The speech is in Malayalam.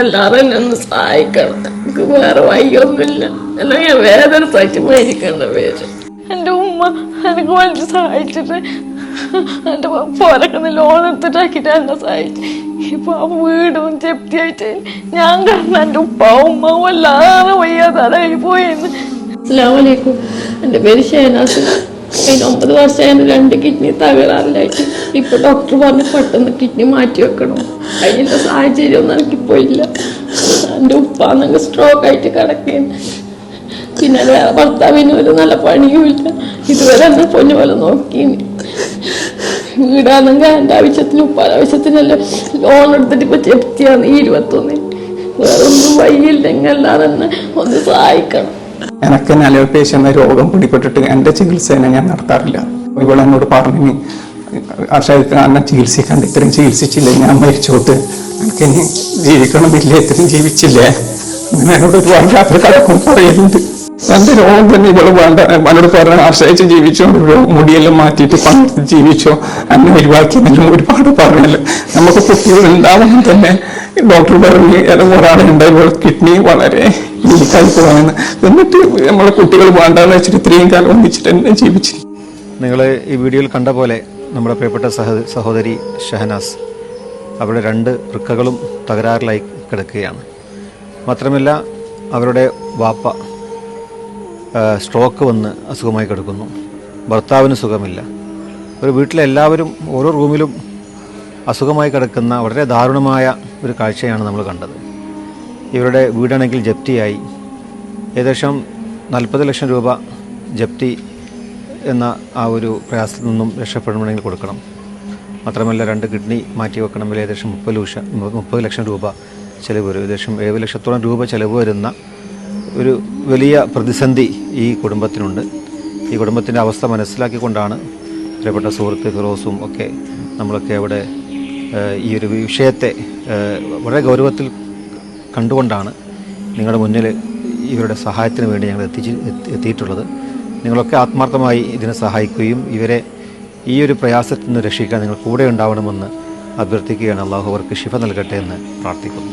എല്ലാവരും എന്നെ ഒന്ന് സഹായിക്കണം. എനിക്ക് വേറെ വയ്യൊന്നുമില്ല അല്ലെങ്കിൽ വേദന സഹിച്ച് മരിക്കേണ്ട പേര്. എന്റെ ഉമ്മ എനിക്ക് വലിച്ച് സഹായിച്ചിട്ട് എന്റെ പോരക്കുന്ന ലോൺ എടുത്തിട്ടാക്കിയിട്ട് എന്നെ സഹായിച്ചു. ഇപ്പൊ ആ വീടും ജപ്തിയായിട്ട് ഞാൻ കാരണം എന്റെ ഉപ്പ ഉമ്മ വല്ലാതെ അതായി പോയെന്ന് അസ്ലാമലൈക്കും എന്റെ പേര് ഷേനാസ് അതിന് ഒമ്പത് വർഷം രണ്ട് കിഡ്നി തകരാറിലായിട്ട്. ഇപ്പൊ ഡോക്ടർ പറഞ്ഞ് പെട്ടെന്ന് കിഡ്നി മാറ്റി വെക്കണം. സാഹചര്യം സാഹചര്യമൊന്നും എനിക്കിപ്പോ ഇല്ല എന്റെ ഉപ്പാണെങ്കിൽ സ്ട്രോക്ക് ആയിട്ട് കിടക്കുന്നു. പിന്നെ വേറെ ഭർത്താവിന് ഒരു നല്ല പണിയുമില്ല ഇതുവരെ എന്നെ പൊന്നു പോലെ നോക്കിയിന്. വീടാണെങ്കിൽ എന്റെ ആവശ്യത്തിന് ഉപ്പാല ആവശ്യത്തിനല്ല ലോൺ എടുത്തിട്ട് ഇപ്പൊ ചെപ്തിയാണ് ഈ ഇരുപത്തൊന്നിന്. വേറെ ഒന്നും വയ്യില്ലെങ്കിൽ അല്ലാതെ ഒന്ന് സഹായിക്കണം. എനിക്ക് അലോപേഷ്യ എന്ന രോഗം പിടിപെട്ടിട്ട് എന്റെ ചികിത്സേനെ ഞാൻ നടത്താറില്ല. ഇവിടെ എന്നോട് പറഞ്ഞു ആശാക്ക് എന്നെ ചികിത്സിക്കാണ്ട് ഇത്രയും ചികിത്സിച്ചില്ല? ഞാൻ മരിച്ചോട്ട് എനിക്ക് ഇനി ജീവിക്കണമെന്നില്ല ഇത്രയും ജീവിച്ചില്ലേ? അങ്ങനെ എന്നോട് ഒരുപാട് കടക്കും പറയുന്നുണ്ട്. എന്റെ രോഗം തന്നെ ഇവൾ വേണ്ട എന്നോട് പറഞ്ഞ ആശ്രയിച്ച് ജീവിച്ചോ. മുടിയെല്ലാം മാറ്റിയിട്ട് പണിയെടുത്ത് ജീവിച്ചോ. അന്നെ ഒഴിവാക്കിയെന്നെല്ലാം ഒരുപാട് പറഞ്ഞല്ലോ നമുക്ക് കുട്ടികൾ ഉണ്ടാവുമ്പോൾ തന്നെ ഡോക്ടർ പറഞ്ഞു ഒരാളുണ്ട് ഇവൾ കിഡ്നി വളരെ വീക്കായി പോകാമെന്ന് എന്നിട്ട് നമ്മളെ കുട്ടികൾ വേണ്ടാന്ന് വെച്ചിട്ട് ഇത്രയും കാലം ഒന്നിച്ചിട്ട് എന്നെ ജീവിച്ചു നിങ്ങൾ ഈ വീഡിയോയിൽ കണ്ട പോലെ നമ്മുടെ പ്രിയപ്പെട്ട സഹ സഹോദരി ഷഹനാസ് അവരുടെ രണ്ട് വൃക്കകളും തകരാറിലായി കിടക്കുകയാണ്. മാത്രമല്ല അവരുടെ വാപ്പ സ്ട്രോക്ക് വന്ന് അസുഖമായി കിടക്കുന്നു. ഭർത്താവിന് സുഖമില്ല. ഒരു വീട്ടിലെ എല്ലാവരും ഓരോ റൂമിലും അസുഖമായി കിടക്കുന്ന വളരെ ദാരുണമായ ഒരു കാഴ്ചയാണ് നമ്മൾ കണ്ടത്. ഇവരുടെ വീടാണെങ്കിൽ ജപ്തിയായി. ഏകദേശം നാൽപ്പത് ലക്ഷം രൂപ ജപ്തി എന്ന ആ ഒരു പ്രയാസത്തിൽ നിന്നും രക്ഷപ്പെടണമെങ്കിൽ കൊടുക്കണം. മാത്രമല്ല രണ്ട് കിഡ്നി മാറ്റി വെക്കണമെങ്കിൽ ഏകദേശം മുപ്പത് ലക്ഷം മുപ്പത് ലക്ഷം രൂപ ചിലവ് വരും. ഏകദേശം ഏഴ് ലക്ഷത്തോളം രൂപ ചിലവ് വരുന്ന ഒരു വലിയ പ്രതിസന്ധി ഈ കുടുംബത്തിനുണ്ട്. ഈ കുടുംബത്തിന്റെ അവസ്ഥ മനസ്സിലാക്കിക്കൊണ്ടാണ് പ്രിയപ്പെട്ട സുഹൃത്ത് ഫിറോസും ഒക്കെ നമ്മളൊക്കെ അവിടെ ഈ ഒരു വിഷയത്തെ വളരെ ഗൗരവത്തിൽ കണ്ടുകൊണ്ടാണ് നിങ്ങളുടെ മുന്നിൽ ഇവരുടെ സഹായത്തിന് വേണ്ടി ഞങ്ങൾ എത്തിച്ച് എത്തിയിട്ടുള്ളത്. നിങ്ങളൊക്കെ ആത്മാർത്ഥമായി ഇതിനെ സഹായിക്കുകയും ഇവരെ ഈ ഒരു പ്രയാസത്തിൽ നിന്ന് രക്ഷിക്കാൻ നിങ്ങൾ കൂടെ ഉണ്ടാവണമെന്ന് അഭ്യർത്ഥിക്കുകയാണ്. അള്ളാഹു അവർക്ക് ശിഫ നൽകട്ടെ എന്ന് പ്രാർത്ഥിക്കുന്നു.